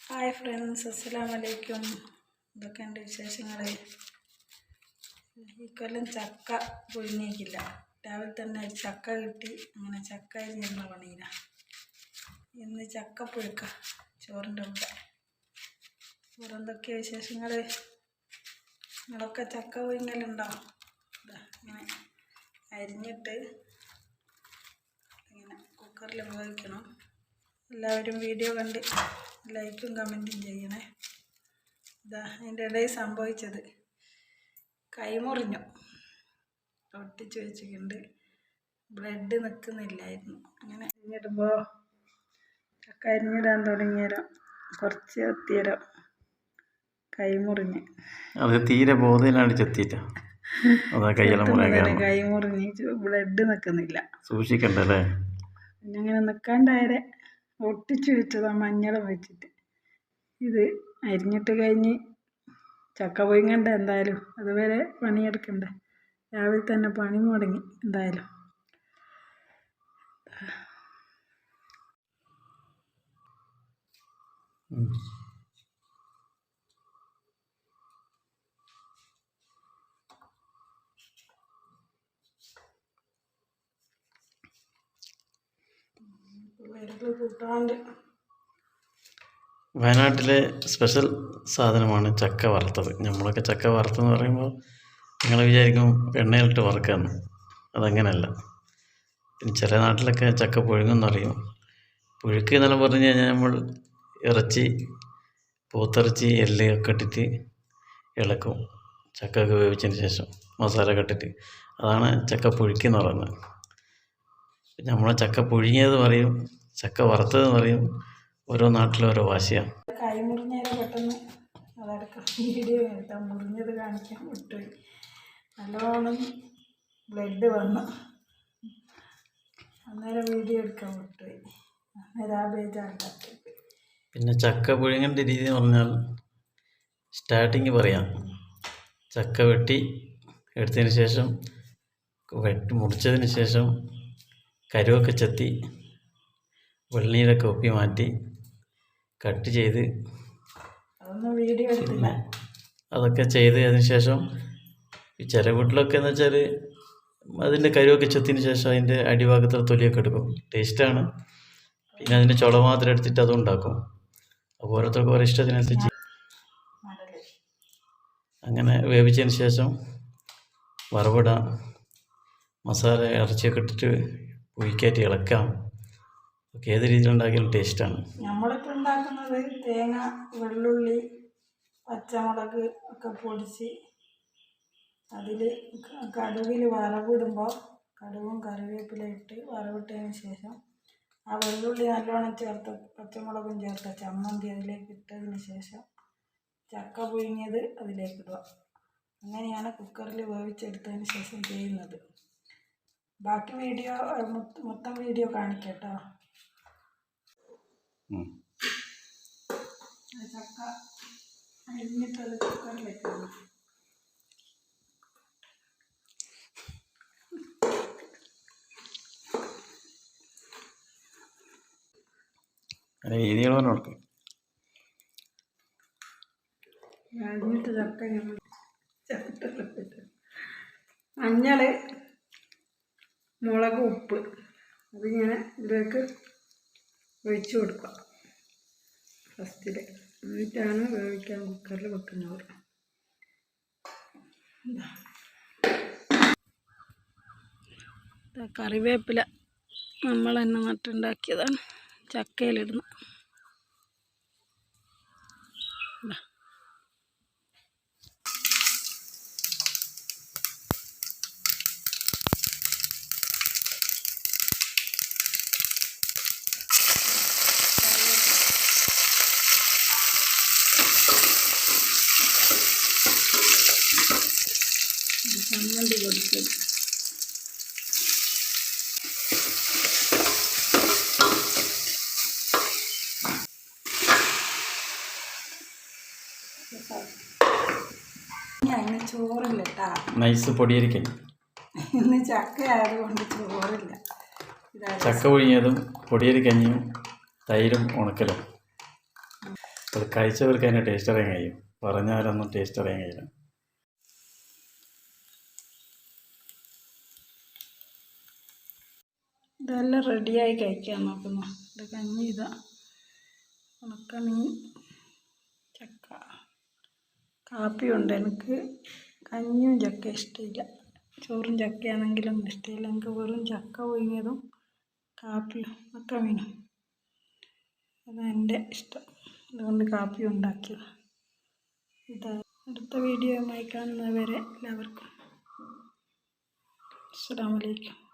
Hi friends അസ്സലാം വലൈക്കും എന്തൊക്കെയുണ്ട് വിശേഷങ്ങൾ ഈ കൊല്ലം ചക്ക പൊഴിഞ്ഞേക്കില്ല രാവിലെ തന്നെ ചക്ക കിട്ടി. അങ്ങനെ ചക്ക അരിഞ്ഞിരുന്ന പണിയില്ല ഇന്ന് ചക്ക പുഴുക്ക ചോറിന്റെ കൂടെ. വേറെ എന്തൊക്കെയാണ് വിശേഷങ്ങൾ നിങ്ങളൊക്കെ ചക്ക പുഴുങ്ങലുണ്ടോ? ഇങ്ങനെ അരിഞ്ഞിട്ട് ഇങ്ങനെ കുക്കറിൽ ഉപയോഗിക്കണം. എല്ലാവരും വീഡിയോ കണ്ട് ലൈക്കും കമന്റും ചെയ്യണേ. ഇതാ അതിന്റെ ഇടയിൽ സംഭവിച്ചത്. കൈമുറിഞ്ഞു. ഒട്ടിച്ച് വെച്ചിട്ടുണ്ട്. ബ്ലഡ് നിൽക്കുന്നില്ലായിരുന്നു. അങ്ങനെ അരിഞ്ഞിടുമ്പോൾ ചക്ക അരിഞ്ഞിടാൻ തുടങ്ങിയേരം. കുറച്ച് എത്തിയേരം കൈമുറിഞ്ഞ്. അത് തീരെ ബോധയിലാണ് മുറിയാൻ കൈമുറിഞ്ഞ്. ബ്ലഡ് നിൽക്കുന്നില്ല. സൂക്ഷിക്കണ്ടല്ലേ? പിന്നെ അങ്ങനെ നിൽക്കാണ്ടായരെ. ഒട്ടിച്ച് വെച്ചതാണ് മഞ്ഞളും വെച്ചിട്ട്. ഇത് അരിഞ്ഞിട്ട് കഴിഞ്ഞ് ചക്ക പൊയ്ങ്ങണ്ട എന്തായാലും. അതുവരെ പണിയെടുക്കണ്ട. രാവിലെ തന്നെ പണി മുടങ്ങി എന്തായാലും. ഉം. വയനാട്ടിലെ സ്പെഷ്യൽ സാധനമാണ് ചക്ക വറുത്തത്. നമ്മളൊക്കെ ചക്ക വറുത്തെന്ന് പറയുമ്പോൾ നിങ്ങൾ വിചാരിക്കും എണ്ണയിലിട്ട് വറുക്കാന്ന്. അതങ്ങനെയല്ല ചില നാട്ടിലൊക്കെ ചക്ക പുഴുങ്ങുമെന്ന് അറിയും പുഴുക്ക് എന്നെല്ലാം പറഞ്ഞു കഴിഞ്ഞാൽ നമ്മൾ ഇറച്ചി പോത്തിറച്ചി എല്ലൊക്കെ ഇട്ടിട്ട് ഇളക്കും. ചക്ക ഒക്കെ വേവിച്ചതിന് ശേഷം മസാല ഇട്ടിട്ട്. അതാണ് ചക്ക പുഴുക്കെന്ന് പറയുന്നത്. നമ്മളെ ചക്ക പുഴുങ്ങിയത് പറയും ചക്ക വറുത്തത് എന്ന് പറയും. ഓരോ നാട്ടിലും ഓരോ ഭാഷയാണ് കൈ പെട്ടെന്ന് അതെടുക്കാം വീഡിയോ എടുത്താൽ മുറിഞ്ഞത് കാണിക്കാൻ വിട്ടുപോയി. നല്ലോണം ബ്ലഡ് വന്നു. അന്നേരം വീഡിയോ എടുക്കാൻ വിട്ടുപോയി. അന്നേരം ആ ബേജാറുണ്ടാക്കി പിന്നെ ചക്ക പുഴുങ്ങേണ്ട രീതി എന്ന് പറഞ്ഞാൽ സ്റ്റാർട്ടിങ് പറയാം. ചക്ക വെട്ടി എടുത്തതിന് ശേഷം വെട്ടി മുറിച്ചതിന് ശേഷം കരുവൊക്കെ ചെത്തി വെള്ളീരൊക്കെ ഒപ്പി മാറ്റി കട്ട് ചെയ്ത് പിന്നെ അതൊക്കെ ചെയ്ത് അതിന് ശേഷം ചില വീട്ടിലൊക്കെ എന്ന് വെച്ചാൽ അതിന്റെ കരുവൊക്കെ ചെത്തിന് ശേഷം അതിന്റെ അടിഭാഗത്തുള്ള തൊലിയൊക്കെ എടുക്കും. ടേസ്റ്റാണ് പിന്നെ അതിന്റെ ചുള മാത്രം എടുത്തിട്ട് അതും ഉണ്ടാക്കും. അപ്പോൾ ഓരോരുത്തർക്കും ഓരോ ഇഷ്ടത്തിനനുസരിച്ച് അങ്ങനെ വേവിച്ചതിന് ശേഷം വറവിടാം. മസാല ഇറച്ചിയൊക്കെ ഇട്ടിട്ട് പുഴിക്കയറ്റി ഇളക്കാം. ഏത് രീതിയിലുണ്ടാക്കിയാലും ടേസ്റ്റാണ്. നമ്മളിപ്പോൾ ഉണ്ടാക്കുന്നത് തേങ്ങ വെള്ളുള്ളി പച്ചമുളക് ഒക്കെ പൊടിച്ച് അതിൽ കടുകിൽ വറവിടുമ്പോൾ കടുകും കറിവേപ്പിലയും ഇട്ട് വറവിട്ടതിന് ശേഷം ആ വെള്ളുള്ളി നല്ലോണം ചേർത്ത് പച്ചമുളകും ചേർത്ത ചമ്മന്തി അതിലേക്ക് ഇട്ടതിന് ശേഷം ചക്ക പുഴുങ്ങിയത് അതിലേക്ക് ഇടുക. അങ്ങനെയാണ് കുക്കറിൽ വേവിച്ചെടുത്തതിന് ശേഷം ചെയ്യുന്നത്. ബാക്കി വീഡിയോ മൊത്തം വീഡിയോ കാണിക്കട്ടോ ചക്ക അരിഞ്ഞിട്ടത് രീതികൾ പറഞ്ഞു കൊടുക്കും. അരിഞ്ഞിട്ട് ചക്ക ഞങ്ങൾ മഞ്ഞൾ മുളക് ഉപ്പ്. അതിങ്ങനെ ഇതിലേക്ക് ഒഴിച്ചു കൊടുക്കുക. ഫസ്റ്റിൽ എന്നിട്ടാണ് വേവിക്കാൻ കുക്കറിൽ വെക്കുന്നത്. കറിവേപ്പില. നമ്മൾ തന്നെ നട്ടുണ്ടാക്കിയതാണ്. ചക്കയിലിടുന്നത് ചമ്മന്തി പൊടിച്ചത് ഞാൻ ഇന്ന് ചോറില്ല കേട്ടാ നൈസ് ഇന്ന് ചക്ക ആയതുകൊണ്ട് ചോറില്ല ചക്ക പുഴുങ്ങിയതും പൊടിയരി കഞ്ഞിയും തൈരും ഉണക്കലും. അത് കഴിച്ചവർക്ക് അതിന്റെ ടേസ്റ്റ് അറിയാൻ കഴിയും. പറഞ്ഞാലൊന്നും ടേസ്റ്റ് അറിയാൻ കഴിയില്ല. ഇതെല്ലാം റെഡിയായി കഴിക്കാൻ നോക്കുന്നു. ഇത് കഞ്ഞി ഇതാ. ഉണക്കമീൻ ചക്ക. കാപ്പിയുണ്ട് എനിക്ക്. കഞ്ഞിയും ചക്ക ഇഷ്ടമില്ല. ചോറും ചക്കയാണെങ്കിലും ഇഷ്ടമില്ല. എനിക്ക് വെറും ചക്ക പുഴുങ്ങിയതും കാപ്പിയും ഉണക്കമീനും അതാണ് എന്റെ ഇഷ്ടം. അതുകൊണ്ട് കാപ്പി ഉണ്ടാക്കിയത്. ഇതാ. അടുത്ത വീഡിയോയുമായി കാണുന്നവരെ എല്ലാവർക്കും അസ്സാം അലൈക്കും.